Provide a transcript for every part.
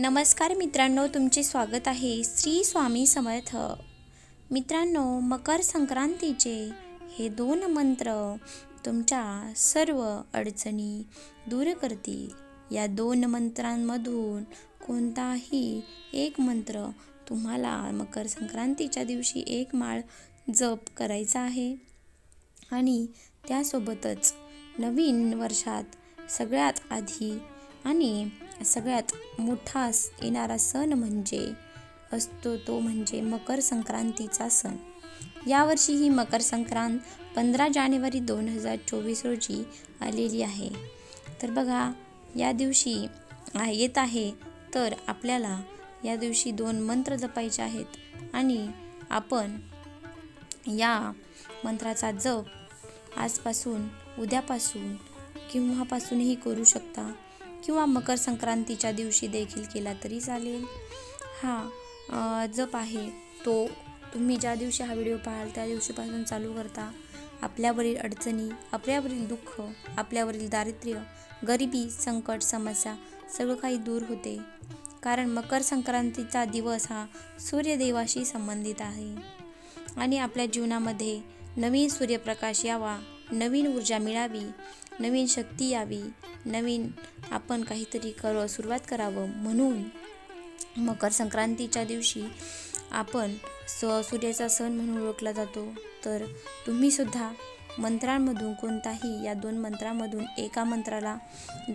नमस्कार मित्रांनो तुमचे स्वागत आहे श्री स्वामी समर्थ. मित्रांनो मकर संक्रांतीचे हे दोन मंत्र तुमच्या सर्व अडचणी दूर करतील. या दोन मंत्रांमधून कोणताही एक मंत्र तुम्हाला मकर संक्रांतीच्या दिवशी एक माळ जप करायचा आहे. आणि त्यासोबतच नवीन वर्षात सगळ्यात आधी आणि सगळ्यात मोठा स- येणारा सण म्हणजे असतो तो म्हणजे मकर संक्रांतीचा सण. यावर्षी ही मकर संक्रांत पंधरा जानेवारी दोन हजार चोवीस रोजी आलेली आहे. तर बघा या दिवशी येत आहे तर आपल्याला या दिवशी दोन मंत्र जपायचे आहेत आणि आपण या मंत्राचा जप आजपासून उद्यापासून केव्हापासूनही करू शकता. किंवा मकर संक्रांतीच्या दिवशी देखील केला तरी चालेल. हा जप आहे. तो तुम्ही ज्या दिवशी हा व्हिडिओ पाहाल त्या दिवशीपासून चालू करता. आपल्यावरील अडचणी आपल्यावरील दुःख आपल्यावरील दारिद्र्य गरिबी संकट समस्या सगळं काही दूर होते. कारण मकर संक्रांतीचा दिवस हा सूर्यदेवाशी संबंधित आहे. आणि आपल्या जीवनामध्ये नवीन सूर्यप्रकाश यावा नवीन ऊर्जा मिळावी नवीन शक्ती यावी नवीन आपण काहीतरी कर सुरुवात करावं म्हणून मकर संक्रांतीच्या दिवशी आपण स सूर्याचा सण म्हणून ओळखला जातो. तर तुम्हीसुद्धा मंत्रांमधून कोणताही या दोन मंत्रांमधून एका मंत्राला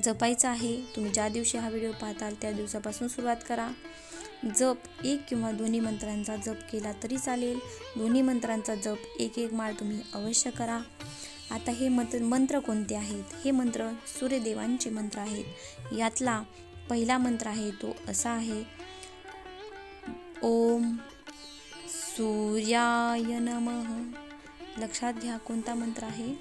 जपायचं आहे तुम्ही ज्या दिवशी हा व्हिडिओ पाहताल त्या दिवसापासून सुरुवात करा. जप एक किंवा दोन्ही मंत्रांचा जप केला तरी चालेल. दोन्ही मंत्रांचा जप एक एक माळ तुम्ही अवश्य करा. आता हे मंत्र मंत्र कोणते आहेत? हे मंत्र सूर्यदेवांचे मंत्र आहेत. यातला पहिला मंत्र आहे तो असा आहे ओम सूर्याय नम. लक्षात घ्या कोणता मंत्र आहे?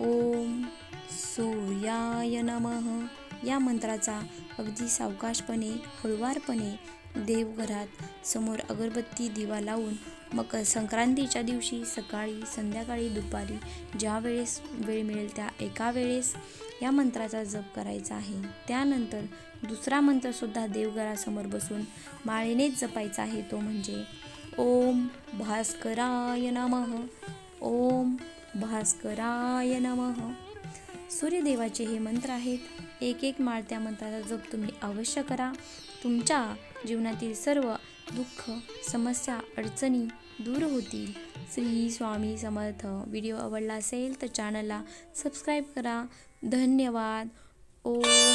ओम सूर्याय नमः. या मंत्राचा अगदी सावकाशपणे हळुवारपणे देवघरात समोर अगरबत्ती दिवा लावून मकर संक्रांतीच्या दिवशी सकाळी संध्याकाळी दुपारी ज्या वेळेस वेळ मिळेल त्या एका वेळेस या मंत्राचा जप करायचा आहे. त्यानंतर दुसरा मंत्रसुद्धा देवघरासमोर बसून माळेनेच जपायचा आहे. तो म्हणजे ओम भास्कराय नमः ओम भास्कराय नमः. सूर्यदेवाचे हे मंत्र आहेत. एक एक माळ त्या मंत्राचा जप तुम्ही अवश्य करा. तुमच्या जीवनातील सर्व दुःख समस्या अडचणी दूर होतील. श्री स्वामी समर्थ. व्हिडिओ आवडला असेल तर चॅनलला सबस्क्राईब करा. धन्यवाद. ओम.